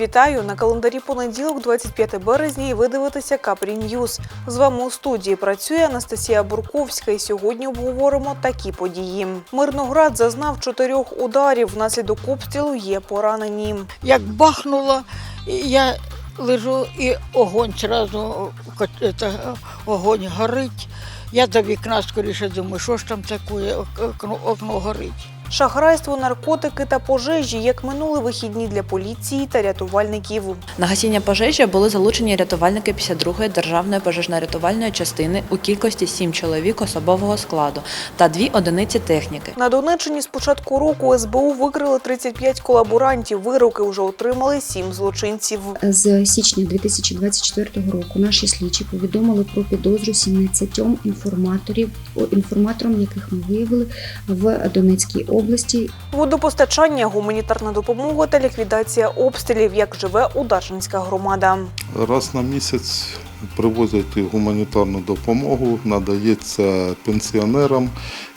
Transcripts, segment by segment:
Вітаю на календарі понеділок, 25 березня, і ви дивитеся Капрі Ньюз. З вами у студії працює Анастасія Бурковська. І сьогодні обговоримо такі події. Мирноград зазнав чотирьох ударів. Внаслідок обстрілу є поранені. як бахнуло, я лежу і огонь это, огонь горить. Я до вікна скоріше думаю, що ж там таке, окно горить. Шахрайство, наркотики та пожежі, як минули вихідні для поліції та рятувальників. На гасіння пожежі були залучені рятувальники 52-ї державної пожежно-рятувальної частини у кількості 7 чоловік особового складу та 2 одиниці техніки. На Донеччині з початку року СБУ викрили 35 колаборантів. Вироки вже отримали 7 злочинців. З січня 2024 року наші слідчі повідомили про підозру 17 інформаторів, о, інформаторам, яких ми виявили в Донецькій області. Водопостачання, гуманітарна допомога та ліквідація обстрілів, як живе Ударжинська громада. Раз на місяць привозять гуманітарну допомогу, надається пенсіонерам,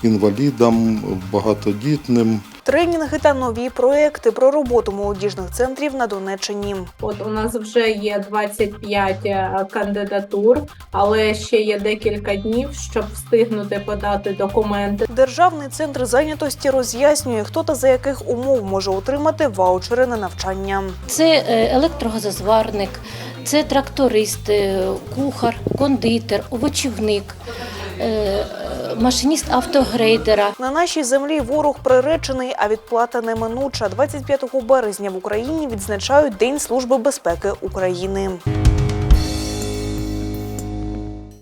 інвалідам, багатодітним. Тренінги та нові проекти про роботу молодіжних центрів на Донеччині. От у нас вже є 25 е, кандидатур, але ще є декілька днів, щоб встигнути подати документи. Державний центр зайнятості роз'яснює, хто та за яких умов може отримати ваучери на навчання. Це е, електрогазозварник, це тракторист, е, кухар, кондитер, овочівник, машиніст автогрейдера. На нашій землі ворог приречений, а відплата неминуча. 25 березня в Україні відзначають День Служби безпеки України.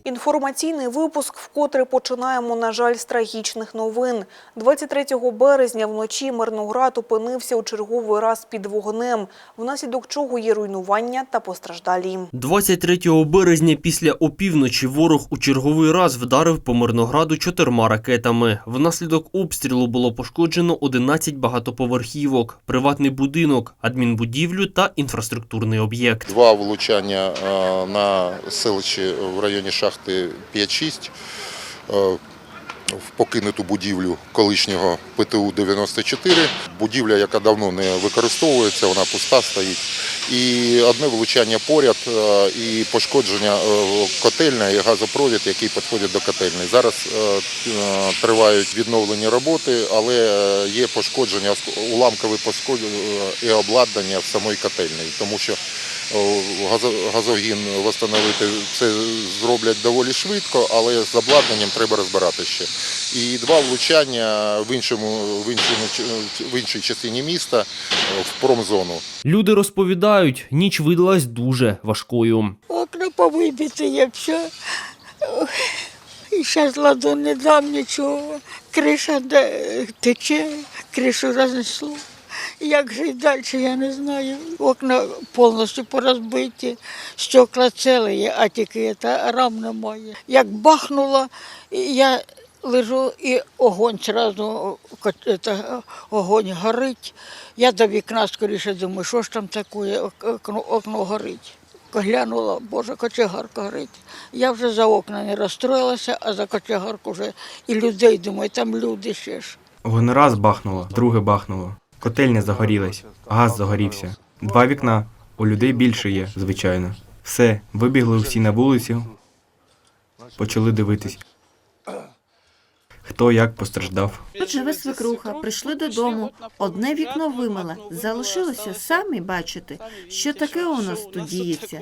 Інформаційний випуск вкотре починаємо, на жаль, з трагічних новин. 23 березня вночі Мирноград опинився у черговий раз під вогнем, внаслідок чого є руйнування та постраждалі. 23 березня після опівночі ворог у черговий раз вдарив по Мирнограду чотирма ракетами. Внаслідок обстрілу було пошкоджено 11 багатоповерхівок, приватний будинок, адмінбудівлю та інфраструктурний об'єкт. Два влучання е, на селищі в районі шахти 5-6 е, в покинуту будівлю колишнього ПТУ-94. Будівля, яка давно не використовується, вона пуста стоїть. І одне влучання поряд е, і пошкодження е, котельня і газопровід, який підходить до котельної. Зараз тривають відновлені роботи, але є пошкодження, уламкове пошкодження і обладнання в самої котельні, тому що газогін встановити це зроблять доволі швидко, але з обладнанням треба розбирати ще. І два влучання в іншому в іншому в іншій частині міста е, в промзону. Люди розповідають, ніч видалась дуже важкою. Окна повибиті, я все. І зараз ладу не дам нічого. Криша де- тече, кришу рознесло. Як жити далі, я не знаю. Окна повністю порозбиті, стекла цілі, а тільки та рам немає. Як бахнуло, я лежу і огонь это, огонь горить. Я до вікна скоріше думаю, що ж там таке, окно, окно горить. Глянула, боже, кочегарка горить. Я вже за окна не розстроїлася, а за кочегарку вже і людей думаю, там люди ще ж. Воно раз бахнуло, друге бахнуло. Котельня загорілась, газ загорівся. Два вікна. У людей більше є, звичайно. Все, вибігли всі на вулицю, почали дивитись. Хто як постраждав. Тут живе свекруха, прийшли додому, одне вікно вимила, залишилося самі бачити, що таке у нас тут діється.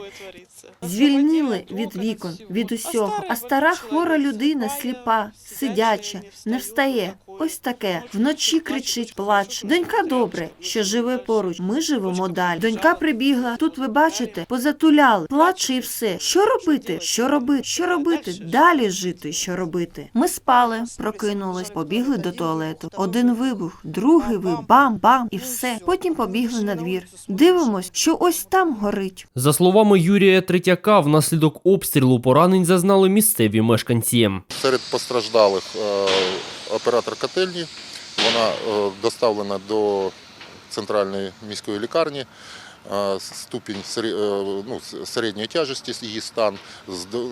Звільнили від вікон, від усього, а стара хвора людина, сліпа, сидяча, не встає. Ось таке. Вночі кричить, плаче. Донька добре, що живе поруч. Ми живемо далі. Донька прибігла. Тут ви бачите, позатуляли, плаче і все. Що робити? Що робити? Що робити? Далі жити, що робити? Ми спали, прокинулись, побігли до туалету. Один вибух, другий вибух, бам-бам і все. Потім побігли на двір. Дивимось, що ось там горить. За словами Юрія Третяка, внаслідок обстрілу поранень зазнали місцеві мешканці. Серед постраждалих е, оператор котельні. Вона е, доставлена до центральної міської лікарні. Ступінь е, ну, середньої тяжесті її стан,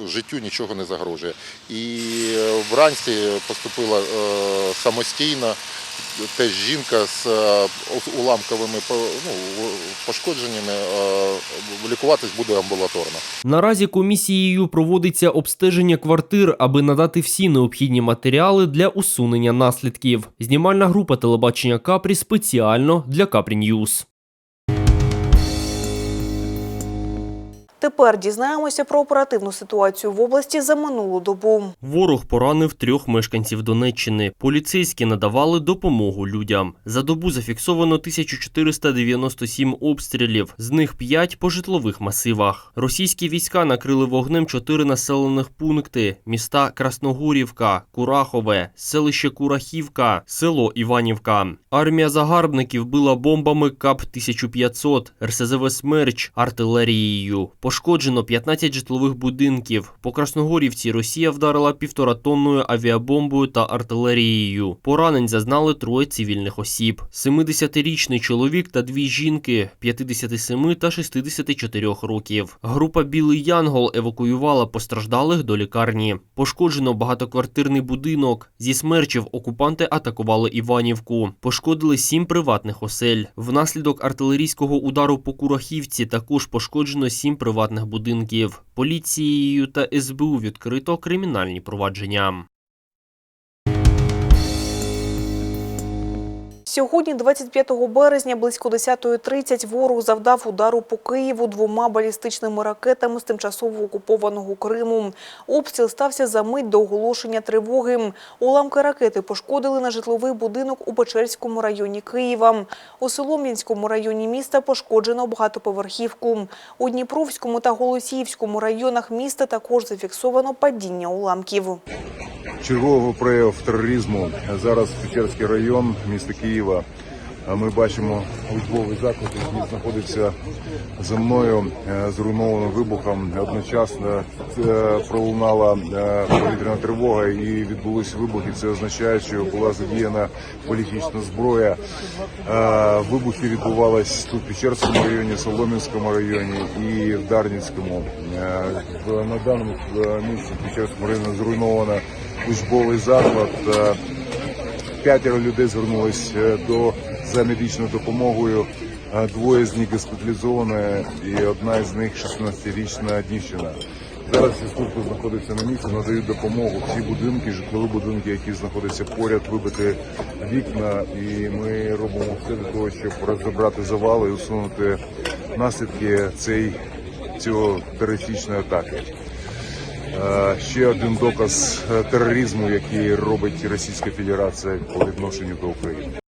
життю нічого не загрожує. І е, вранці поступила е, самостійно теж жінка з уламковими ну, пошкодженнями, лікуватись буде амбулаторно. Наразі комісією проводиться обстеження квартир, аби надати всі необхідні матеріали для усунення наслідків. Знімальна група телебачення Капрі спеціально для Капрі Ньюз. Тепер дізнаємося про оперативну ситуацію в області за минулу добу. Ворог поранив трьох мешканців Донеччини. Поліцейські надавали допомогу людям. За добу зафіксовано 1497 обстрілів, з них 5 по житлових масивах. Російські війська накрили вогнем чотири населених пункти: міста Красногорівка, Курахове, селище Курахівка, село Іванівка. Армія загарбників била бомбами КАП-1500, РСЗВ «Смерч», артилерією. Пошкоджено 15 житлових будинків. По Красногорівці Росія вдарила півторатонною авіабомбою та артилерією. Поранень зазнали троє цивільних осіб: 70-річний чоловік та дві жінки 57 та 64 років. Група Білий Янгол евакуювала постраждалих до лікарні. Пошкоджено багатоквартирний будинок. Зі смерчів окупанти атакували Іванівку. Пошкодили сім приватних осель. Внаслідок артилерійського удару по Курахівці також пошкоджено сім приватних будинків. Поліцією та СБУ відкрито кримінальні провадження. Сьогодні, 25 березня, близько 10.30 ворог завдав удару по Києву двома балістичними ракетами з тимчасово окупованого Криму. Обстріл стався за мить до оголошення тривоги. Уламки ракети пошкодили на житловий будинок у Печерському районі Києва. У Солом'янському районі міста пошкоджено багатоповерхівку. У Дніпровському та Голосіївському районах міста також зафіксовано падіння уламків. чергового прояв тероризму зараз Печерський район міста Києва. А Ми бачимо учбовий заклад, який знаходиться за мною е, зруйнованим вибухом. Одночасно е, пролунала е, повітряна тривога і відбулися вибухи. Це означає, що була задіяна політична зброя. Вибухи відбувалися тут в Печерському районі, Солом'янському районі і в Дарницькому. На даному місці в Печерському районі зруйновано учбовий заклад. П'ятеро людей звернулись е, до за медичною допомогою. Е, Двоє з них госпіталізовані, і одна з них 16-річна дівчина. Зараз ці служби знаходяться на місці, надають допомогу. Всі будинки, житлові будинки, які знаходяться поряд, вибити вікна. І ми робимо все для того, щоб розібрати завали і усунути наслідки цієї цього терористичної атаки. Е, Ще один доказ е, тероризму, який робить Російська Федерація по відношенню до України.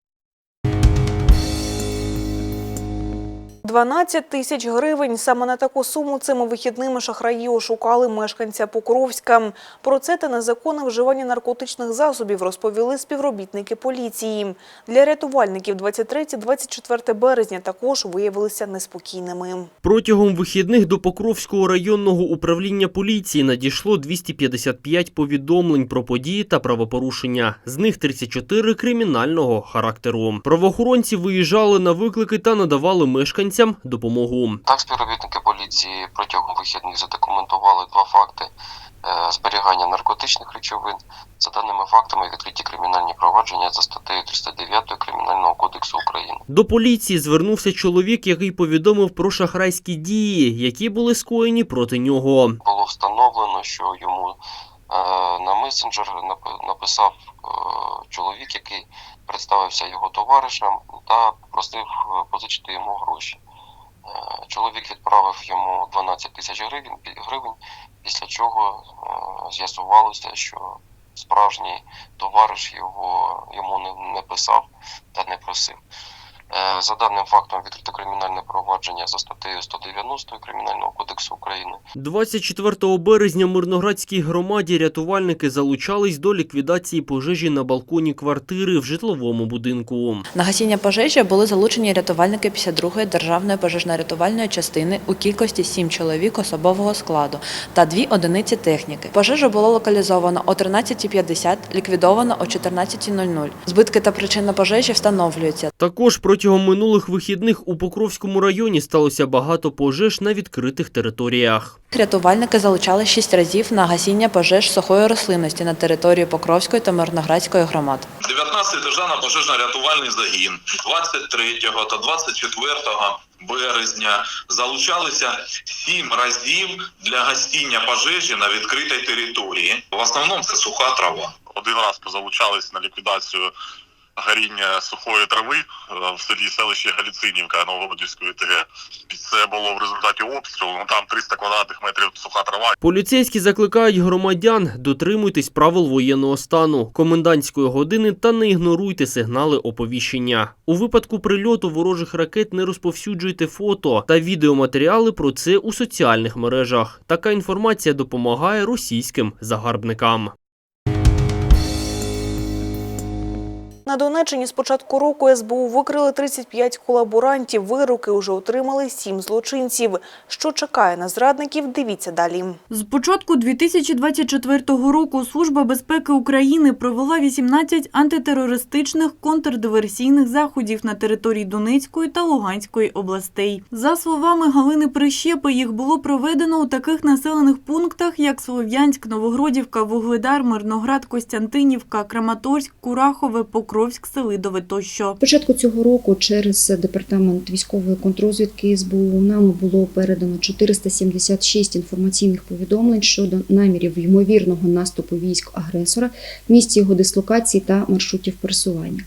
12 тисяч гривень. Саме на таку суму цими вихідними шахраї ошукали мешканця Покровська. Про це та незаконне вживання наркотичних засобів розповіли співробітники поліції. Для рятувальників 23-24 березня також виявилися неспокійними. Протягом вихідних до Покровського районного управління поліції надійшло 255 повідомлень про події та правопорушення. З них 34 кримінального характеру. Правоохоронці виїжджали на виклики та надавали мешканцям допомогу. Так, співробітники поліції протягом вихідних задокументували два факти е, зберігання наркотичних речовин. За даними фактами відкриті кримінальні провадження за статтею 309 Кримінального кодексу України. До поліції звернувся чоловік, який повідомив про шахрайські дії, які були скоєні проти нього. Було встановлено, що йому е, на месенджер нап- написав е, чоловік, який представився його товаришем та просив позичити йому гроші. Е, Чоловік відправив йому 12 тисяч гривень, гривень, після чого е, з'ясувалося, що справжній товариш його йому не, не писав та не просив. Е, За даним фактом відкрито кримінальне провадження за статтею 190 Кримінального кодексу України. 24 березня в Мирноградській громаді рятувальники залучались до ліквідації пожежі на балконі квартири в житловому будинку. На гасіння пожежі були залучені рятувальники 52-ї державної пожежно-рятувальної частини у кількості 7 чоловік особового складу та 2 одиниці техніки. Пожежу було локалізовано о 13.50, ліквідовано о 14.00. Збитки та причина пожежі встановлюються. Також протягом Протягом минулих вихідних у Покровському районі сталося багато пожеж на відкритих територіях. Рятувальники залучали шість разів на гасіння пожеж сухої рослинності на території Покровської та Мирноградської громад. 19-й державна пожежно-рятувальний загін 23 та 24 березня залучалися сім разів для гасіння пожежі на відкритій території. В основному це суха трава. один раз позалучались на ліквідацію горіння сухої трави е, в селі селищі Галіцинівка Новгородівської ТГ. Це було в результаті обстрілу. Ну там 300 квадратних метрів суха трава. Поліцейські закликають громадян дотримуйтесь правил воєнного стану, комендантської години та не ігноруйте сигнали оповіщення. У випадку прильоту ворожих ракет не розповсюджуйте фото та відеоматеріали про це у соціальних мережах. Така інформація допомагає російським загарбникам. На Донеччині з початку року СБУ викрили 35 колаборантів. Вироки вже отримали 7 злочинців. Що чекає на зрадників, дивіться далі. З початку 2024 року Служба безпеки України провела 18 антитерористичних контрдиверсійних заходів на території Донецької та Луганської областей. За словами Галини Прищепи, їх було проведено у таких населених пунктах, як Слов'янськ, Новогродівка, Вугледар, Мирноград, Костянтинівка, Краматорськ, Курахове, Покровськ, Селидове тощо. Початку цього року через департамент військової контрозвідки СБУ нам було передано 476 інформаційних повідомлень щодо намірів ймовірного наступу військ агресора, місць його дислокації та маршрутів пересування.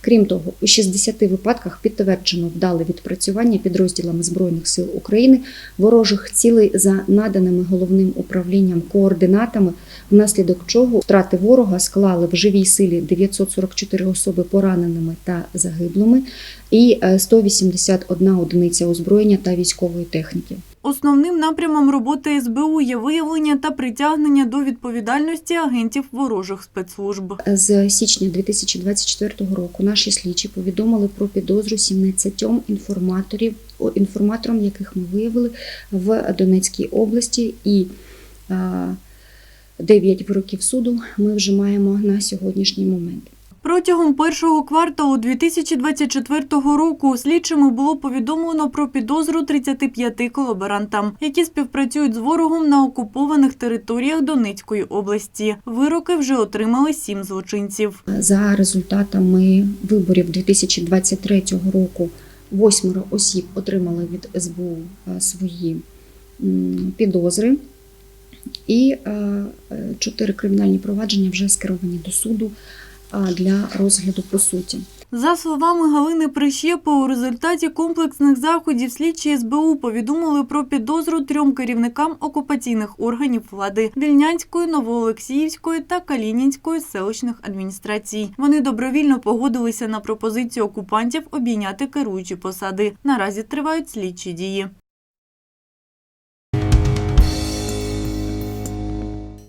Крім того, у 60 випадках підтверджено вдале відпрацювання підрозділами збройних сил України ворожих цілей за наданими головним управлінням координатами, внаслідок чого втрати ворога склали в живій силі 944 особи пораненими та загиблими і е, 181 одиниця озброєння та військової техніки. Основним напрямом роботи СБУ є виявлення та притягнення до відповідальності агентів ворожих спецслужб. З січня 2024 року наші слідчі повідомили про підозру 17 інформаторів, інформаторам, яких ми виявили в Донецькій області, і 9 вироків суду ми вже маємо на сьогоднішній момент. Протягом першого кварталу 2024 року слідчими було повідомлено про підозру 35 колаборантам, які співпрацюють з ворогом на окупованих територіях Донецької області. Вироки вже отримали сім злочинців. За результатами виборів 2023 року восьмеро осіб отримали від СБУ е, свої підозри, і е, е, чотири кримінальні провадження вже скеровані до суду для розгляду по суті. За словами Галини Прищепи, у результаті комплексних заходів слідчі СБУ повідомили про підозру трьом керівникам окупаційних органів влади Вільнянської, Новоолексіївської та Калінінської селищних адміністрацій. Вони добровільно погодилися на пропозицію окупантів обійняти керуючі посади. Наразі тривають слідчі дії.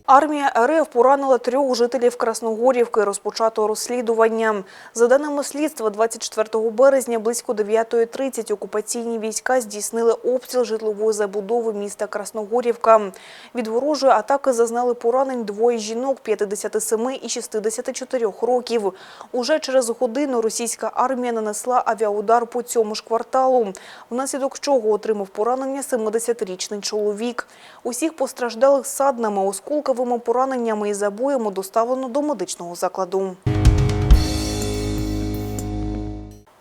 Армія РФ поранила трьох жителів Красногорівки. Розпочато розслідування. За даними слідства, 24 березня близько 9.30 окупаційні війська здійснили обстріл житлової забудови міста Красногорівка. Від ворожої атаки зазнали поранень двоє жінок 57 і 64 років. Уже через годину російська армія нанесла авіаудар по цьому ж кварталу, внаслідок чого отримав поранення 70-річний чоловік. Усіх постраждалих саднами, осколковими пораненнями і забоями доставлено до медичного закладу.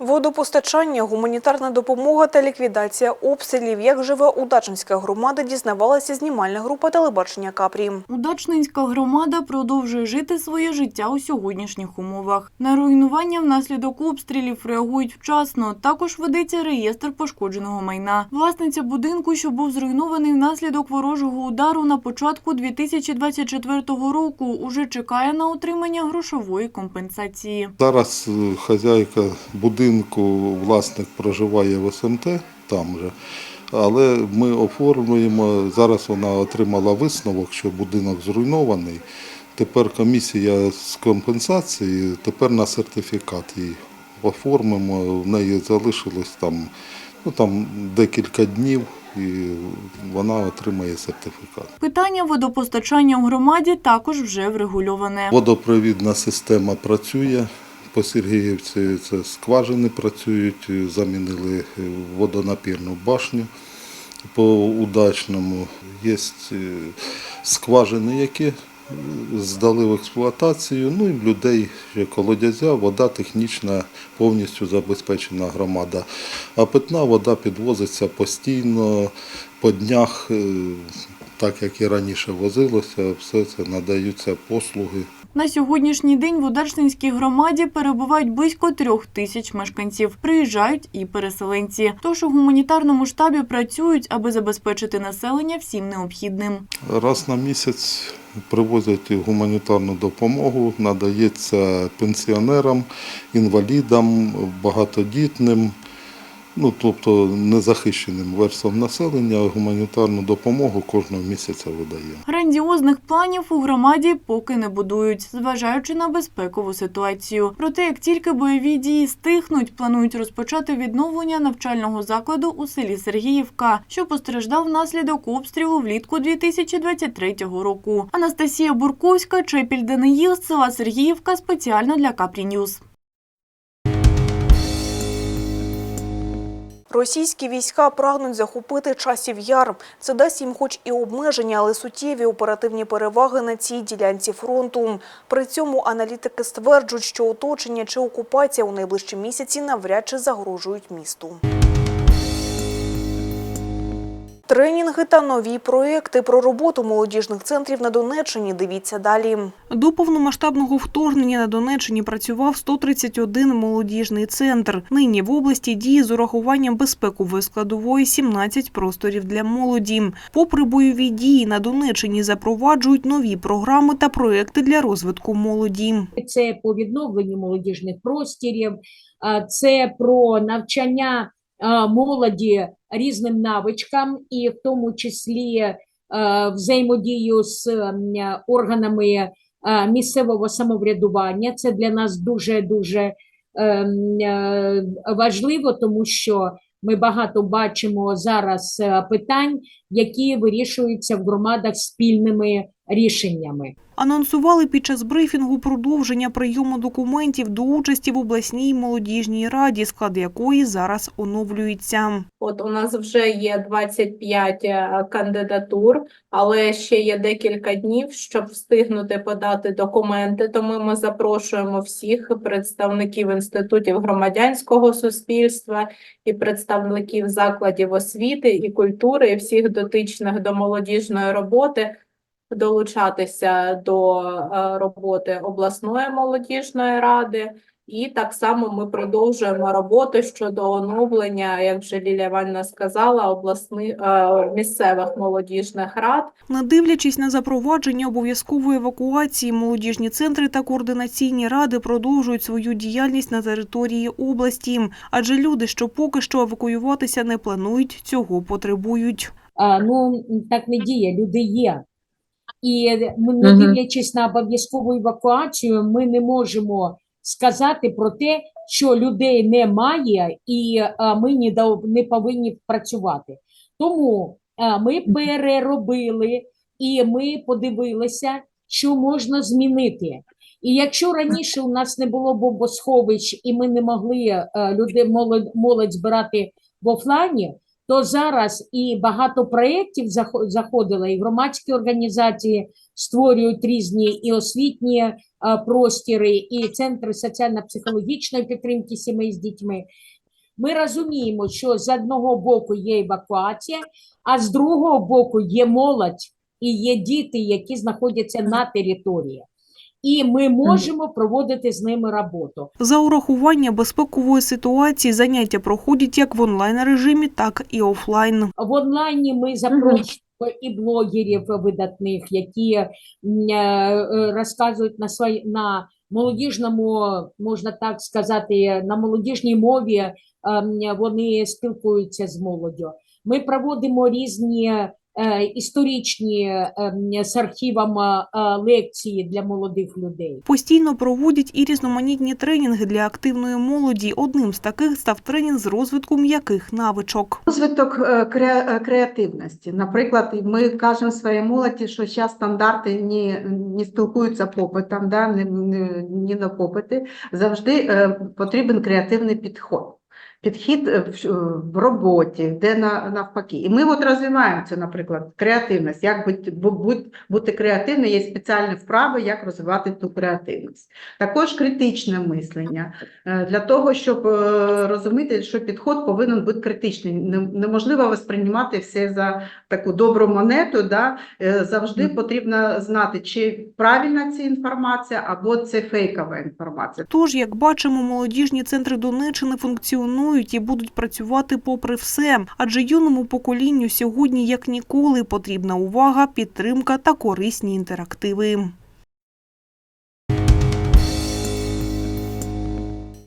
Водопостачання, гуманітарна допомога та ліквідація обстрілів. Як живе Удачинська громада, дізнавалася знімальна група телебачення Капрі. Удачненська громада продовжує жити своє життя у сьогоднішніх умовах. На руйнування внаслідок обстрілів реагують вчасно. Також ведеться реєстр пошкодженого майна. Власниця будинку, що був зруйнований внаслідок ворожого удару на початку 2024 року, уже чекає на отримання грошової компенсації. Зараз е, хазяйка будинку, власник проживає в СМТ там же. Але ми оформлюємо, зараз вона отримала висновок, що будинок зруйнований. Тепер комісія з компенсації, тепер на сертифікат її оформимо. В неї залишилось там, ну, там декілька днів і вона отримає сертифікат. Питання водопостачання у громаді також вже врегульоване. Водопровідна система працює, По Сергіївці це скважини працюють, замінили е, водонапірну башню по удачному. Є е, скважини, які е, здали в експлуатацію. Ну і в людей колодязя, вода технічна повністю забезпечена громада. А питна вода підвозиться постійно по днях, так як і раніше возилося, все це надаються послуги. На сьогоднішній день в Ударшинській громаді перебувають близько трьох тисяч мешканців. Приїжджають і переселенці. Тож у гуманітарному штабі працюють, аби забезпечити населення всім необхідним. Раз на місяць привозять гуманітарну допомогу, надається пенсіонерам, інвалідам, багатодітним, ну тобто незахищеним верствам населення гуманітарну допомогу кожного місяця видає. Грандіозних планів у громаді поки не будують, зважаючи на безпекову ситуацію. Проте, як тільки бойові дії стихнуть, планують розпочати відновлення навчального закладу у селі Сергіївка, що постраждав внаслідок обстрілу влітку 2023 року. Анастасія Бурковська, Чепіль Даниїл, села Сергіївка спеціально для Капрі Ньюз. Російські війська прагнуть захопити часів яр. Це дасть їм хоч і обмеження, але суттєві оперативні переваги на цій ділянці фронту. При цьому аналітики стверджують, що оточення чи окупація у найближчі місяці навряд чи загрожують місту. Тренінги та нові проекти про роботу молодіжних центрів на Донеччині. Дивіться далі. До повномасштабного вторгнення на Донеччині працював 131 молодіжний центр. Нині в області діє з урахуванням безпекової складової 17 просторів для молоді. Попри бойові дії на Донеччині запроваджують нові програми та проекти для розвитку молоді. це по відновленню молодіжних простірів, а, це про навчання молоді різним навичкам, і в тому числі взаємодію з органами місцевого самоврядування. Це для нас дуже дуже е, важливо, тому що ми багато бачимо зараз е, питань, які вирішуються в громадах спільними рішеннями. Анонсували під час брифінгу продовження прийому документів до участі в обласній молодіжній раді, склад якої зараз оновлюється. От у нас вже є 25 е, кандидатур, але ще є декілька днів, щоб встигнути подати документи. Тому ми запрошуємо всіх представників інститутів громадянського суспільства і представників закладів освіти і культури, і всіх дотичних до молодіжної роботи долучатися до е, роботи обласної молодіжної ради. І так само ми продовжуємо роботу щодо оновлення, як вже Лілія Іванівна сказала, обласних е, місцевих молодіжних рад. Не дивлячись на запровадження обов'язкової евакуації, молодіжні центри та координаційні ради продовжують свою діяльність на території області, адже люди, що поки що евакуюватися не планують, цього потребують. А, ну так не діє, люди є. І ми, не дивлячись на обов'язкову евакуацію, ми не можемо сказати про те, що людей немає, і ми не, повинні працювати. Тому ми переробили і ми подивилися, що можна змінити. І якщо раніше у нас не було бомбосховищ, і ми не могли людей молодь, молодь збирати в офлайні, то зараз і багато проєктів захо- заходило, і громадські організації створюють різні і освітні е, простіри, і центри соціально-психологічної підтримки сімей з дітьми. Ми розуміємо, що з одного боку є евакуація, а з другого боку є молодь і є діти, які знаходяться на території. І ми можемо проводити з ними роботу. За урахування безпекової ситуації заняття проходять як в онлайн-режимі, так і офлайн. В онлайні ми запрошуємо і блогерів видатних, які е, е, розказують на свої на молодіжному, можна так сказати, на молодіжній мові. ем, Вони спілкуються з молоддю. Ми проводимо різні історичні е, з архівом е, е, лекції для молодих людей. Постійно проводять і різноманітні тренінги для активної молоді. Одним з таких став тренінг з розвитку м'яких навичок. Розвиток е, е, креативності. Наприклад, ми кажемо своїй молоді, що зараз стандарти не, не спілкуються попитом, да, не, не, не на попити. Завжди е, потрібен креативний підход. Підхід е, в, в роботі, де на, навпаки. І ми от розвиваємо це, наприклад, креативність. Як бути, бу- бути, креативним, є спеціальні вправи, як розвивати ту креативність. Також критичне мислення. Е, Для того, щоб е, розуміти, що підход повинен бути критичний. Не- Неможливо сприймати все за таку добру монету. Да? Е, Завжди потрібно знати, чи правильна ця інформація, або це фейкова інформація. Тож, як бачимо, молодіжні центри Донеччини функціонують і будуть працювати попри все. Адже юному поколінню сьогодні, як ніколи, потрібна увага, підтримка та корисні інтерактиви.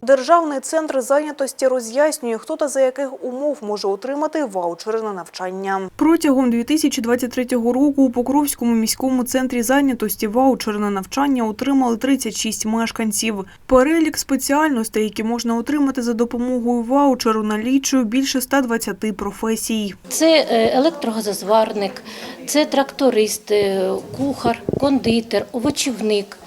Державний центр зайнятості роз'яснює, хто та за яких умов може отримати ваучери на навчання. Протягом 2023 року у Покровському міському центрі зайнятості ваучери на навчання отримали 36 мешканців. Перелік спеціальностей, які можна отримати за допомогою ваучеру, налічує більше 120 професій. Це е, електрогазозварник, це тракторист, е, кухар, кондитер, овочівник,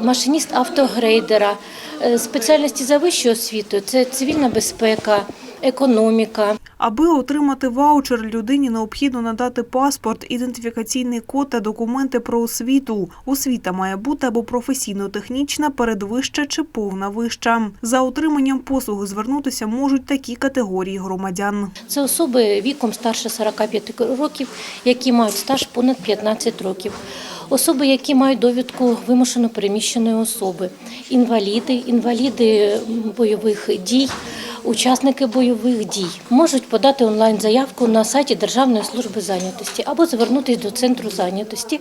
машиніст автогрейдера. Е, Спеціальності за вищою освітою це цивільна безпека, економіка. Аби отримати ваучер, людині необхідно надати паспорт, ідентифікаційний код та документи про освіту. Освіта має бути або професійно-технічна, передвища чи повна вища. За отриманням послуги звернутися можуть такі категорії громадян. Це особи віком старше 45 років, які мають стаж понад 15 років. Особи, які мають довідку вимушено переміщеної особи, інваліди, інваліди бойових дій, учасники бойових дій можуть подати онлайн-заявку на сайті Державної служби зайнятості або звернутися до центру зайнятості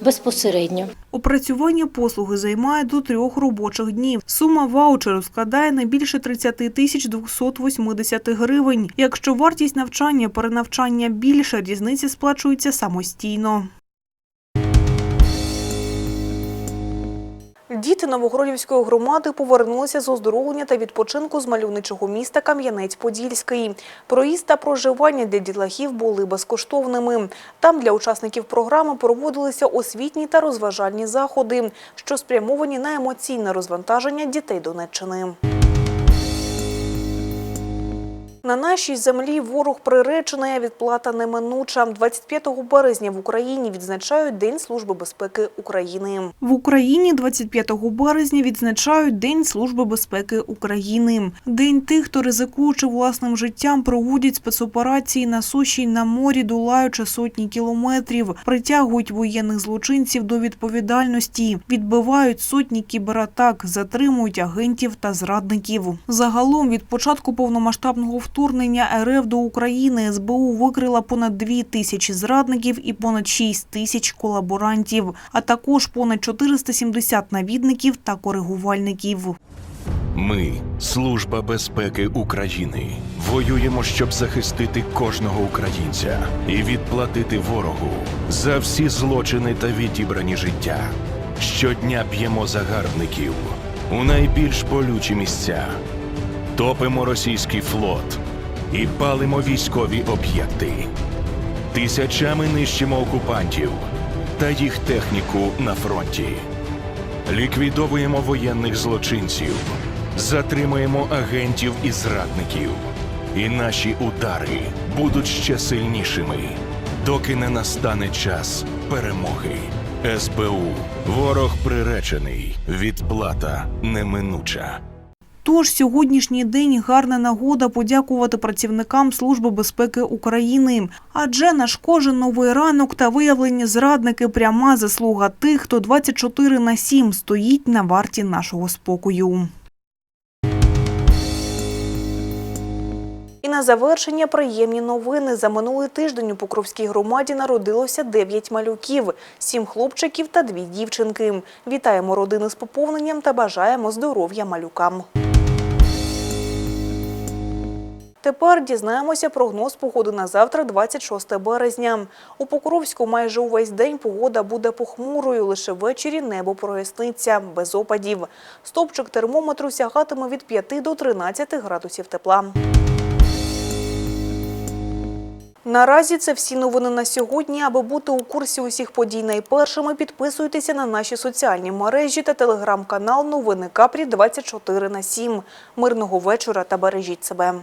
безпосередньо. Опрацювання послуги займає до трьох робочих днів. Сума ваучеру складає не більше 30 тисяч 280 гривень. Якщо вартість навчання перенавчання більша, різниця сплачується самостійно. Діти Новогродівської громади повернулися з оздоровлення та відпочинку з мальовничого міста Кам'янець-Подільський. Проїзд та проживання для дітлахів були безкоштовними. Там для учасників програми проводилися освітні та розважальні заходи, що спрямовані на емоційне розвантаження дітей Донеччини. На нашій землі ворог приречений, відплата неминуча. 25 березня в Україні відзначають День Служби безпеки України. В Україні 25 березня відзначають День Служби безпеки України. День тих, хто ризикуючи власним життям, проводять спецоперації на суші й на морі, долаючи сотні кілометрів, притягують воєнних злочинців до відповідальності, відбивають сотні кібератак, затримують агентів та зрадників. Загалом від початку повномасштабного вторгнення РФ до України СБУ викрила понад 2 тисячі зрадників і понад 6 тисяч колаборантів, а також понад 470 навідників та коригувальників. Ми, Служба безпеки України, воюємо, щоб захистити кожного українця і відплатити ворогу за всі злочини та відібрані життя. Щодня б'ємо загарбників у найбільш болючі місця, топимо російський флот і палимо військові об'єкти. Тисячами нищимо окупантів та їх техніку на фронті. Ліквідовуємо воєнних злочинців, затримуємо агентів і зрадників. І наші удари будуть ще сильнішими, доки не настане час перемоги. СБУ ворог приречений, відплата неминуча. Тож сьогоднішній день гарна нагода подякувати працівникам Служби безпеки України. Адже наш кожен новий ранок та виявлені зрадники пряма заслуга тих, хто 24 на 7 стоїть на варті нашого спокою. І на завершення приємні новини. За минулий тиждень у Покровській громаді народилося 9 малюків, 7 хлопчиків та 2 дівчинки. Вітаємо родини з поповненням та бажаємо здоров'я малюкам. Тепер дізнаємося прогноз погоди на завтра, 26 березня. У Покровську майже увесь день погода буде похмурою, лише ввечері небо проясниться, без опадів. Стопчик термометру сягатиме від 5 до 13 градусів тепла. Наразі це всі новини на сьогодні. Аби бути у курсі усіх подій найпершими, підписуйтеся на наші соціальні мережі та телеграм-канал Новини Капрі 24 на 7. Мирного вечора та бережіть себе.